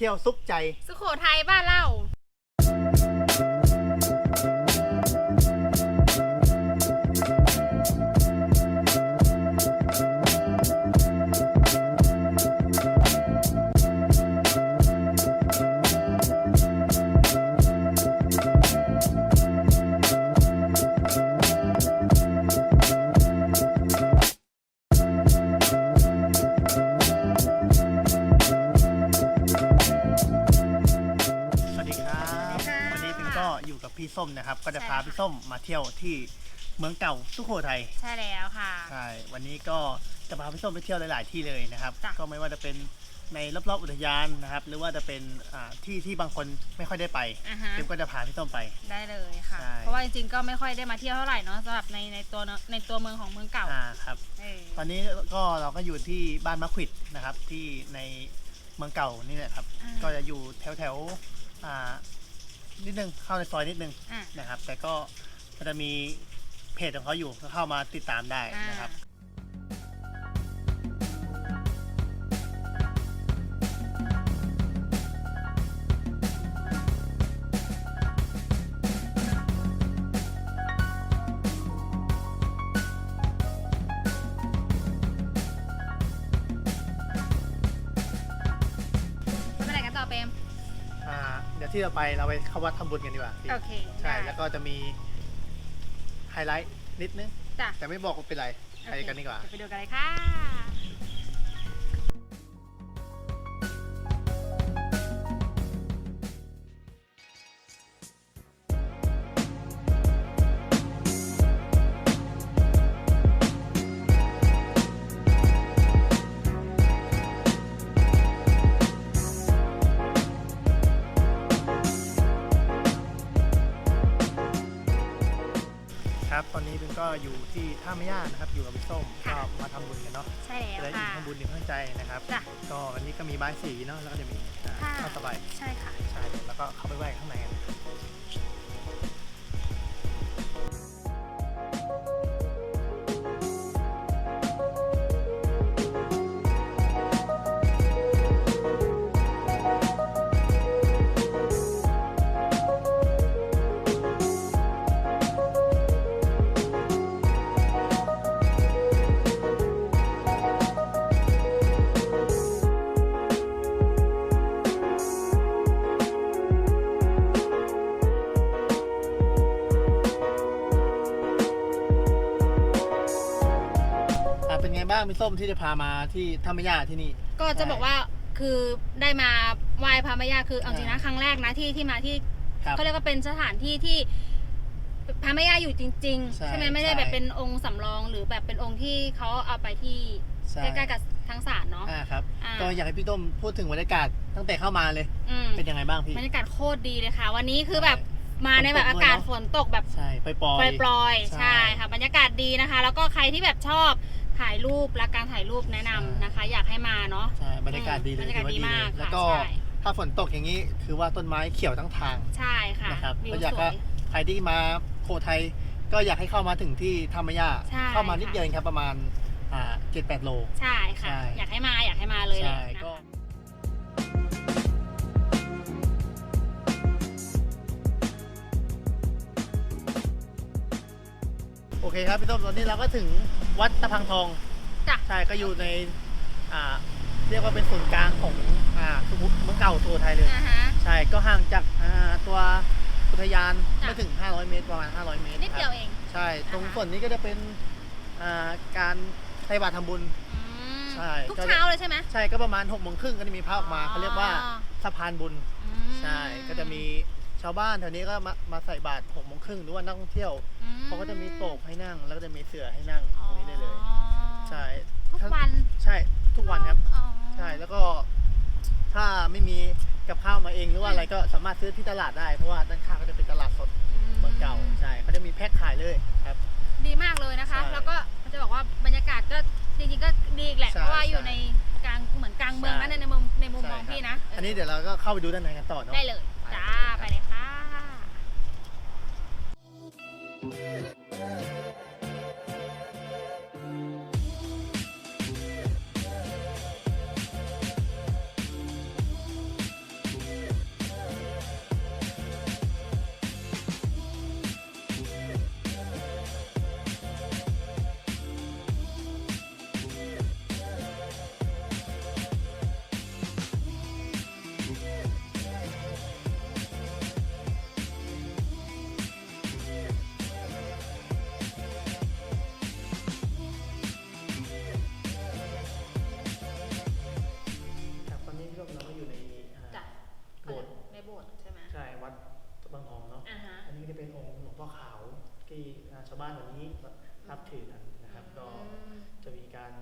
ที่ยวซุกใจ สุโขทัยบ้านเล่า พี่ส้มนะครับ ก็จะใช่พาค่ะพี่ส้มมาเที่ยวที่เมืองเก่าสุโขทัยใช่แล้วค่ะใช่วันนี้ก็จะพาพี่ส้มไปเที่ยวหลาย ๆ ที่เลยนะครับจ้ะก็ไม่ว่าจะเป็นในรอบๆอุทยานนะครับ หรือว่าจะเป็นอ่าที่ที่บางคนไม่ค่อยได้ไปอ่าฮะพิมก็จะพาพี่ส้มไปได้เลยค่ะใช่เพราะว่าจริงๆก็ไม่ค่อยได้มาเที่ยวเท่าไหร่เนาะสำหรับในในตัวเนอะในตัวเมืองของเมืองเก่าอ่าครับเออตอนนี้ก็เราก็อยู่ที่บ้านมะขวิดนะครับที่ในเมืองเก่านี่แหละครับอ่าก็จะอยู่แถวแถวๆอ่า นิดนึงเข้าในซอยนิดนึงอะ นะครับ แต่ก็มันจะมีเพจของเขาอยู่ก็เข้ามาติดตามได้อ่านะครับ ไปไหนกันต่อเปรม อ่าเดี๋ยวที่เราไปเราไปเข้าวัดทำบุญกันดีกว่าพี่โอเคใช่ได้ แล้วก็จะมีไฮไลท์นิดนึง จ้ะ แต่ไม่บอกว่าเป็นไรไปกันดีกว่า เดี๋ยวไปดูกันเลยค่ะ อนนี้เป็นก็อยู่ที่ท่าไม่ย่านะครับ อยู่กับพี่ส้มก็ค่ะ มาทำบุญกันเนาะใช่แล้วและอีกค่ะ ทำบุญหนึ่งข้างใจนะครับ จ้ะก็วันนี้ก็มีบายสีเนาะแล้วก็จะมีอ่าค่ะ ข้าวสบายใช่ค่ะ ใช่แล้วก็เข้าไปไหว้ข้างในกัน บ้างพี่ส้มที่จะพามาที่ท่าไม่ย่าที่นี่ ก็จะใช่บอกว่าคือได้มาไหว้พระแม่ย่าคือเอาจริงนะอ่าครั้งแรกนะที่ที่มาที่ครับเขาเรียกว่าเป็นสถานที่ที่พระแม่ย่าอยู่จริงใช่ๆใช่ไหมไม่ได้ใช่แบบเป็นองค์สำรองหรือแบบเป็นองค์ที่เขาเอาไปที่ใช่ ใกล้ๆกับทั้งศาลเนาะอ่าครับอ่าก็อยากให้พี่ต้มพูดถึงบรรยากาศตั้งแต่เข้ามาเลย อืมเป็นยังไงบ้างพี่ บรรยากาศโคตรดีเลยค่ะ วันนี้คือแบบมาในแบบฝนตกอากาศด้วยเนอะฝนตกแบบ ใช่ไปปล่อย ปล่อยๆใช่ ใช่ค่ะบรรยากาศดีนะคะ แล้วก็ใครที่แบบชอบ ถ่ายรูปและการถ่ายรูปแนะนำใช่นะคะ อยากให้มาเนาะ ใช่บรรยากาศดีเลยบรรยากาศถือว่ดีมากเลยค่ะแล้วก็ใช่ ถ้าฝนตกอย่างนี้คือว่าต้นไม้เขียวทั้งทางใช่ค่ะนะครับวิวก็อยากสวให้ย ใครที่มาโคไทยก็อยากให้เข้ามาถึงที่ธรรมยาใช่เข้ามานิดค่ะ เดียวเองครับประมาณอ่าเจ็ดแปดโล ใช่ค่ะ ใช่อยากให้มาอยากให้มาเลยแหละใช่นะก็ คะ เคครับพี่ต้มตอนนี้เราก็ถึงวัดตะพังทองจ้ะ ใช่ก็อยู่ในอ่าเรียกว่าเป็นศูนย์กลางของอ่าสุขุมเมืองเก่าตัวไทยเลย อ่าฮะ ใช่ก็ห่างจากอ่าตัวอุทยานจ้ะ ไม่ถึง 500 เมตรประมาณ 500 เมตรนิดเดียวครับเอง ใช่ตรงอ่าฮะ ส่วนนี้ก็จะเป็นอ่าการใส่บาตรทำบุญ อืมใช่ทุกก็จะเช้าเลยใช่ไหม ใช่ก็ประมาณ6กโมงครึ่งก็จะมีพระออกมาเขาเรียกว่าอ๋อสะพานบุญ อืมใช่ก็จะมี ชาวบ้านแถวนี้ก็มามาใส่บาตรหกโมงครึ่งหรือว่านักท่องเที่ยวอืเขาก็จะมีโต๊ะให้นั่ง แล้วก็จะมีเสื่อให้นั่งตรงนี้ได้เลย อ๋อใช่ทุกวันใช่ทุกวันครับ อ๋อ ใช่แล้วก็ถ้าไม่มีกับข้าวมาเองหรือว่าอะไรก็สามารถซื้อที่ตลาดได้เพราะว่าด้านข้างก็จะเป็นตลาดสดเมืองเก่าใช่เขาจะมีแพ็คขายเลยครับ ดีมากเลยนะคะ ใช่แล้วก็จะบอกว่าบรรยากาศก็จริงๆก็ดีอีกแหละ ใช่เพราะว่าอยู่ใช่ในกลางเหมือนกลางเมืองใช่นะในในมุมในมุมมองใช่ครับพี่นะอันนี้เดี๋ยวเราก็เข้าไปดูด้านในกันต่อเนาะ ได้เลย ชาวบ้านแบบนี้รับถือกันนะครับ ก็จะมีการ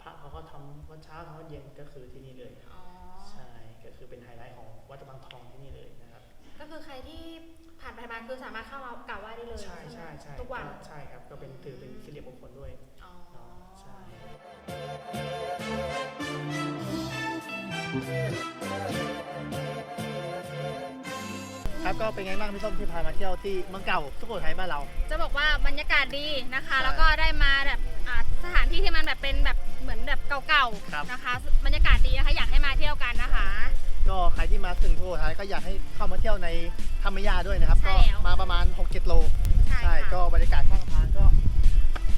พระเขาก็ทำวัดเช้าทำวัดเย็นก็คือที่นี่เลยใช่ก็คือเป็นไฮไลท์ของวัดตะบังทองที่นี่เลยนะครับ ก็คือใครที่ผ่านไปมาคือสามารถเข้ามากราบไหว้ได้เลยใช่ใช่ใช่ทุกวันใช่ครับก็เป็นถือเป็นสิริมงคลด้วย ครับก็เป็นไงบ้างพี่ส้มที่พามาเที่ยวที่เมืองเก่าสุโขทัยบ้านเรา จะบอกว่าบรรยากาศดีนะคะใช่แล้วก็ได้มาแบบอ่าสถานที่ที่มันแบบเป็นแบบเหมือนแบบเก่าครับ ๆนะคะ บรรยากาศดีนะคะอยากให้มาเที่ยวกันนะคะ ก็ใครที่มาถึงสุโขทัยก็อยากให้เข้ามาเที่ยวในธรรมยาด้วยนะครับ ใช่ก็แล้ว มาประมาณ 6-7 โล ใช่ใช่ค่ะก็บรรยากาศข้างทางก็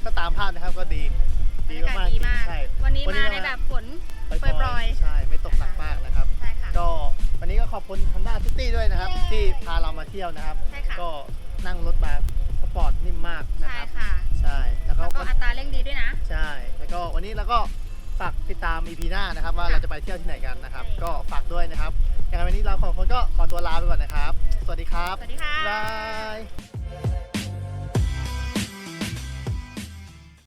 ก็ตามภาพนะครับก็ดี บรดีรยากาศมากๆจดีริงมากใช่ วันนี้วันนี้มามาในแบบฝนปล่ปล่ออยยๆใช่ไม่ วันนี้ก็ขอบคุณ Honda City ด้วยนะครับเย้ที่พาเรามาเที่ยวนะครับ ใช่ค่ะ ก็นั่งรถมาสปอร์ตนิ่มมากนะใช่ครับ ค่ะ ใช่แล้วก็แล้วก็อัตราเร่งดีด้วยนะ ใช่ แล้วก็วันนี้เราก็ฝากติดตาม EP หน้านะครับ ว่าค่ะเราจะไปเที่ยวที่ไหนกันนะครับ ใช่ ก็ฝากด้วยนะครับยังไงวันนี้เราสองคนก็ขอตัวลาไปก่อนนะครับ สวัสดีครับสวัสดีค่ะ บ๊ายบาย